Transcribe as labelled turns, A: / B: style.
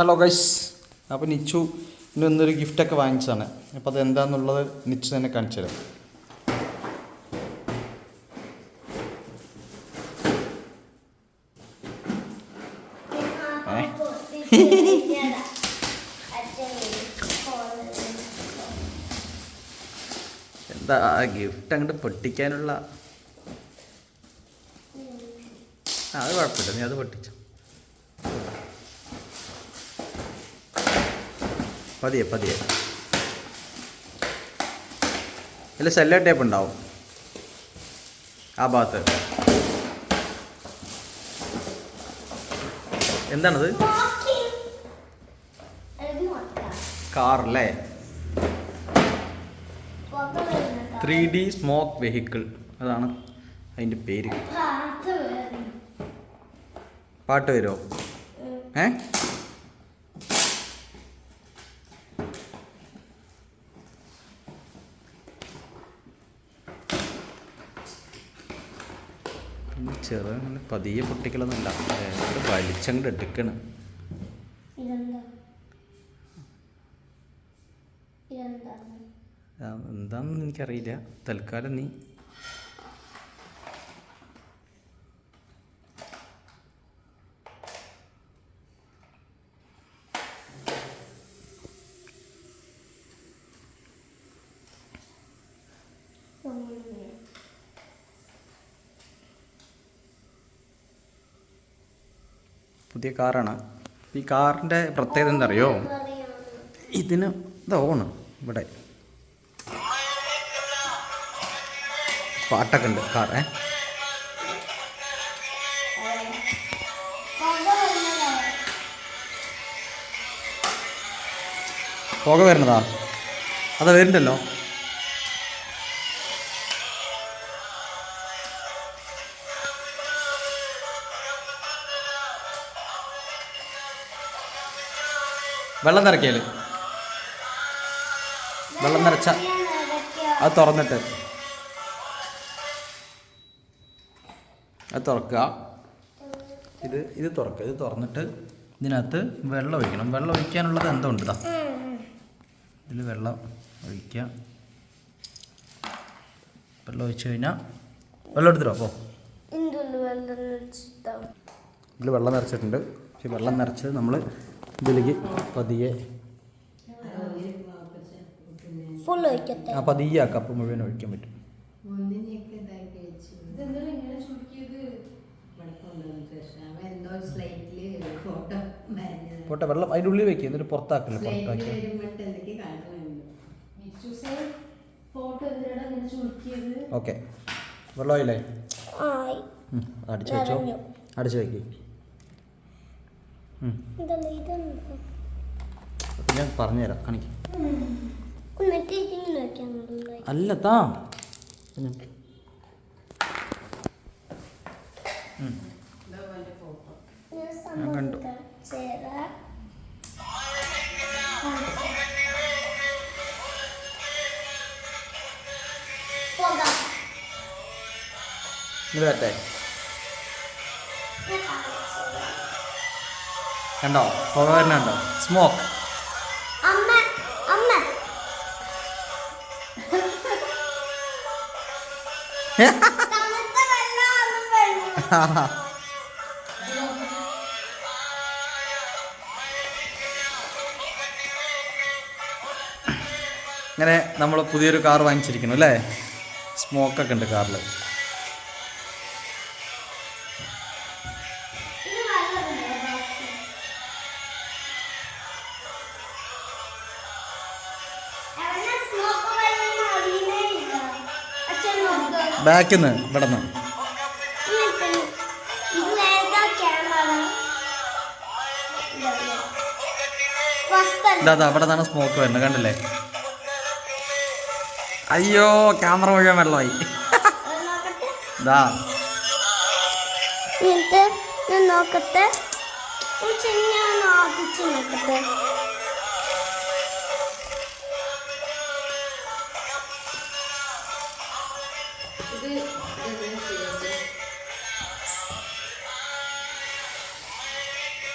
A: Hello guys അപ്പോൾ നിച്ചു ഇന്ന് ഇന്നൊരു ഗിഫ്റ്റൊക്കെ വാങ്ങിച്ചതാണ്. അപ്പോൾ അത് എന്താണെന്നുള്ളത് നിച്ചു തന്നെ കാണിച്ചു തരാം. എന്താ ഗിഫ്റ്റ് അങ്ങോട്ട് പൊട്ടിക്കാനുള്ള? അത് കുഴപ്പമില്ല. നീ അത് പൊട്ടിച്ചു. പതിയെ പതിയെ. ഇതിൽ സെല്ലോ ടേപ്പ് ഉണ്ടാവും. ആ ഭാഗത്ത്. എന്താണത്? കാർ അല്ലേ ത്രീ ഡി സ്മോക്ക് വെഹിക്കിൾ അതാണ് അതിന്റെ പേര്. പാട്ട് വരുമോ ഏ? പിന്നെ ചെറുങ്ങനെ പതിയെ പൊട്ടിക്കലൊന്നുമില്ല. വലിച്ചങ്ങട് വലിച്ചങ്ങോട്ട് എടുക്കണ് എന്താണെന്ന് എനിക്കറിയില്ല. തൽക്കാലം നീ പുതിയ കാറാണ്. ഈ കാറിന്റെ പ്രത്യേകത എന്തറിയോ ഇതിന് ഇത് ഓണ് ഇവിടെ. പാട്ടൊക്കെ ഉണ്ട്. ഏ? പുക വരുന്നതാ. അതാ വരുന്നുണ്ടല്ലോ. വെള്ളം നിറയ്ക്കൽ. വെള്ളം നിറച്ച അത് തുറന്നിട്ട്. അത് തുറക്കുക. ഇത് ഇത് തുറക്കുക. ഇത് തുറന്നിട്ട് ഇതിനകത്ത് വെള്ളം ഒഴിക്കണം. വെള്ളം ഒഴിക്കാനുള്ളത് എന്തോ ഉണ്ട് ഇതാ ഇതിൽ വെള്ളം ഒഴിക്കുക. വെള്ളം ഒഴിച്ചു കഴിഞ്ഞാൽ വെള്ളം എടുത്തിട്ടോ അപ്പോൾ ഇതിൽ വെള്ളം നിറച്ചിട്ടുണ്ട്. പക്ഷെ വെള്ളം നിറച്ചത് നമ്മൾ ഇതിലേക്ക് പതിയെ.
B: ഫുൾ ഒഴിക്കട്ടെ.
A: ആ പതിയെ ആ കപ്പ് മുഴുവൻ ഒഴിക്കാൻ പറ്റും. പോട്ടെ വെള്ളം അതിന്റെ ഉള്ളിൽ വെക്കുക എന്നിട്ട് പുറത്താക്കില്ല പുറത്താക്കി. ഓക്കെ. വെള്ളമായില്ലേ അടിച്ചു വെച്ചോ. അടിച്ചു വെക്കേ. ഞാൻ പറഞ്ഞുതരാം കാണിക്ക്. അല്ല താ. ഞാൻ കണ്ടു. ഇത് വരട്ടെ. കണ്ടോ? പുക വരുന്നുണ്ടോ സ്മോക്ക് ഇങ്ങനെ നമ്മൾ പുതിയൊരു കാർ വാങ്ങിച്ചിരിക്കുന്നു അല്ലേ? സ്മോക്കൊക്കെ ഉണ്ട് കാറിൽ ബാക്കിൽ നിന്ന് ഇവിടെ നിന്ന് ഇതാ ഇതാ അവിടെ നിന്നാണ് സ്മോക്ക് വരുന്നത് കണ്ടില്ലേ? അയ്യോ ക്യാമറ മുഴുവൻ വെള്ളമായി. ഇതാ
B: നോക്കട്ടെ. നോക്കട്ടെ.
C: ഇത്